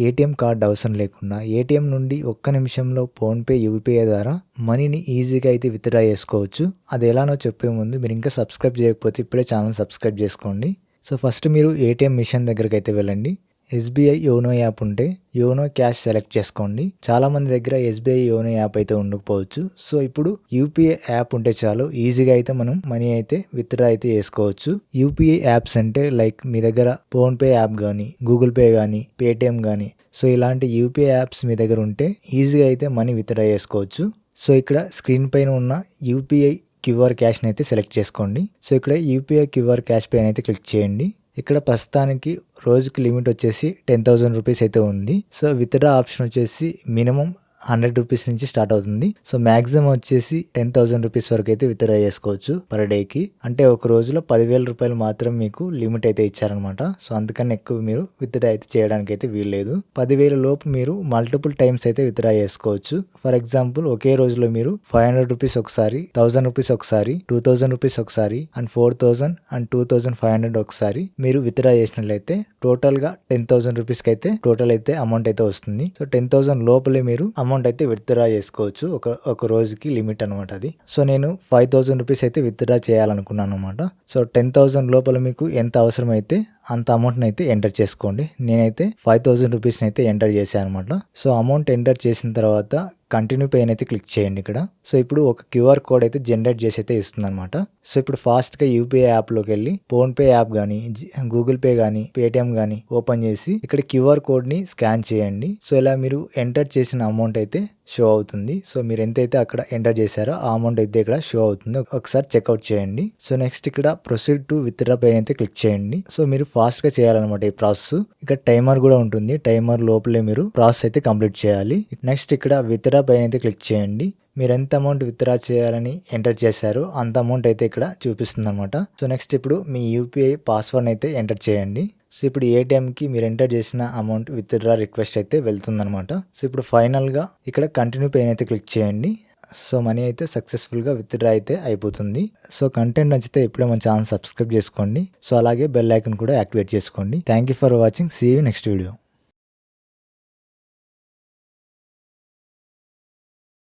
ATM card అవసరం లేకుండా ATM నుండి ఒక్క నిమిషంలో ఫోన్పే యూపీఐ ద్వారా మనీని ఈజీగా అయితే విత్డ్రా చేసుకోవచ్చు. అది ఎలానో చెప్పే ముందు మీరు ఇంకా సబ్స్క్రైబ్ చేయకపోతే ఇప్పుడే ఛానల్ సబ్స్క్రైబ్ చేసుకోండి. సో ఫస్ట్ మీరు ఏటీఎం మిషన్ దగ్గరికి అయితే వెళ్ళండి. ఎస్బీఐ యోనో యాప్ ఉంటే యోనో క్యాష్ సెలెక్ట్ చేసుకోండి. చాలా మంది దగ్గర ఎస్బీఐ యోనో యాప్ అయితే ఉండకపోవచ్చు. సో ఇప్పుడు యూపీఐ యాప్ ఉంటే చాలు ఈజీగా అయితే మనం మనీ అయితే విత్డ్రా అయితే చేసుకోవచ్చు. యూపీఐ యాప్స్ అంటే లైక్ మీ దగ్గర ఫోన్పే యాప్ కానీ గూగుల్ పే కానీ పేటిఎం కానీ సో ఇలాంటి యూపీఐ యాప్స్ మీ దగ్గర ఉంటే ఈజీగా అయితే మనీ విత్డ్రా చేసుకోవచ్చు. సో ఇక్కడ స్క్రీన్ పైన ఉన్న యూపీఐ క్యూఆర్ క్యాష్ని అయితే సెలెక్ట్ చేసుకోండి. సో ఇక్కడ యూపీఐ క్యూఆర్ క్యాష్ పైన అయితే క్లిక్ చేయండి. ఇక్కడ ప్రస్తుతానికి రోజుకి లిమిట్ వచ్చేసి టెన్ థౌజండ్ రూపీస్ అయితే ఉంది. సో విత్డ్రా ఆప్షన్ వచ్చేసి మినిమం హండ్రెడ్ రూపీస్ నుంచి స్టార్ట్ అవుతుంది. సో మాక్సిమం వచ్చేసి టెన్ థౌసండ్ రూపీస్ వరకు అయితే విత్డ్రా చేసుకోవచ్చు పర్ డేకి. అంటే ఒక రోజులో పదివేల రూపాయలు మాత్రం మీకు లిమిట్ అయితే ఇచ్చారనమాట. సో అందుకని ఎక్కువ మీరు విత్డ్రా అయితే చేయడానికి అయితే వీల్లేదు పదివేల లోపు మీరు మల్టిపుల్ టైమ్స్ అయితే విత్డ్రా చేసుకోవచ్చు. ఫర్ ఎగ్జాంపుల్ ఒకే రోజులో మీరు ఫైవ్ హండ్రెడ్ రూపీస్ ఒకసారి థౌసండ్ రూపీస్ ఒకసారి టూ థౌసండ్ రూపీస్ ఒకసారి and four thousand and two thousand five hundred ఒకసారి మీరు విత్డ్రా చేసినట్లయితే టోటల్గా టెన్ థౌసండ్ రూపీస్కి అయితే టోటల్ అయితే అమౌంట్ అయితే వస్తుంది. సో టెన్ థౌసండ్ లోపలే మీరు అమౌంట్ అమౌంట్ అయితే విత్డ్రా చేసుకోవచ్చు. ఒక ఒక రోజుకి లిమిట్ అనమాట అది. సో నేను ఫైవ్ థౌసండ్ రూపీస్ అయితే విత్డ్రా చేయాలనుకున్నాను అనమాట సో టెన్ థౌసండ్ లోపల మీకు ఎంత అవసరమైతే అంత అమౌంట్ని అయితే ఎంటర్ చేసుకోండి. నేనైతే ఫైవ్ థౌసండ్ రూపీస్ని అయితే ఎంటర్ చేశాను అనమాట సో అమౌంట్ ఎంటర్ చేసిన తర్వాత కంటిన్యూ పైన అయితే క్లిక్ చేయండి ఇక్కడ. సో ఇప్పుడు ఒక క్యూఆర్ కోడ్ అయితే జనరేట్ చేసి అయితే ఇస్తుంది అనమాట సో ఇప్పుడు ఫాస్ట్గా యూపీఐ యాప్లోకి వెళ్ళి ఫోన్పే యాప్ కానీ గూగుల్ పే కానీ పేటిఎం కానీ ఓపెన్ చేసి ఇక్కడ క్యూఆర్ కోడ్ని స్కాన్ చేయండి. సో ఇలా మీరు ఎంటర్ చేసిన అమౌంట్ అయితే షో అవుతుంది. సో మీరు ఎంతైతే అక్కడ ఎంటర్ చేశారో ఆ అమౌంట్ అయితే ఇక్కడ షో అవుతుంది. ఒకసారి చెక్అవుట్ చేయండి. సో నెక్స్ట్ ఇక్కడ ప్రొసీడ్ టు విత్డ్రా పే పైన అయితే క్లిక్ చేయండి. సో మీరు ఫాస్ట్గా చేయాలన్నమాట ఈ ప్రాసెస్. ఇక్కడ టైమర్ కూడా ఉంటుంది. టైమర్ లోపలే మీరు ప్రాసెస్ అయితే కంప్లీట్ చేయాలి. నెక్స్ట్ ఇక్కడ విత్డ్రా పే పైన అయితే క్లిక్ చేయండి. మీరు ఎంత అమౌంట్ విత్డ్రా చేయాలని ఎంటర్ చేశారో అంత అమౌంట్ అయితే ఇక్కడ చూపిస్తుంది అనమాట సో నెక్స్ట్ ఇప్పుడు మీ యూపీఐ పాస్వర్డ్ అయితే ఎంటర్ చేయండి. సో ఇప్పుడు ఏటీఎంకి మీరు ఎంటర్ చేసిన అమౌంట్ విత్డ్రా రిక్వెస్ట్ అయితే వెళ్తుందనమాట సో ఇప్పుడు ఫైనల్గా ఇక్కడ కంటిన్యూ పెయిన్ అయితే క్లిక్ చేయండి. సో మనీ అయితే సక్సెస్ఫుల్గా విత్డ్రా అయితే అయిపోతుంది. సో కంటెంట్ నచ్చితే ఇప్పుడే మన ఛానల్ సబ్స్క్రైబ్ చేసుకోండి. సో అలాగే బెల్ ఐకన్ కూడా యాక్టివేట్ చేసుకోండి. Thank you for watching see you next video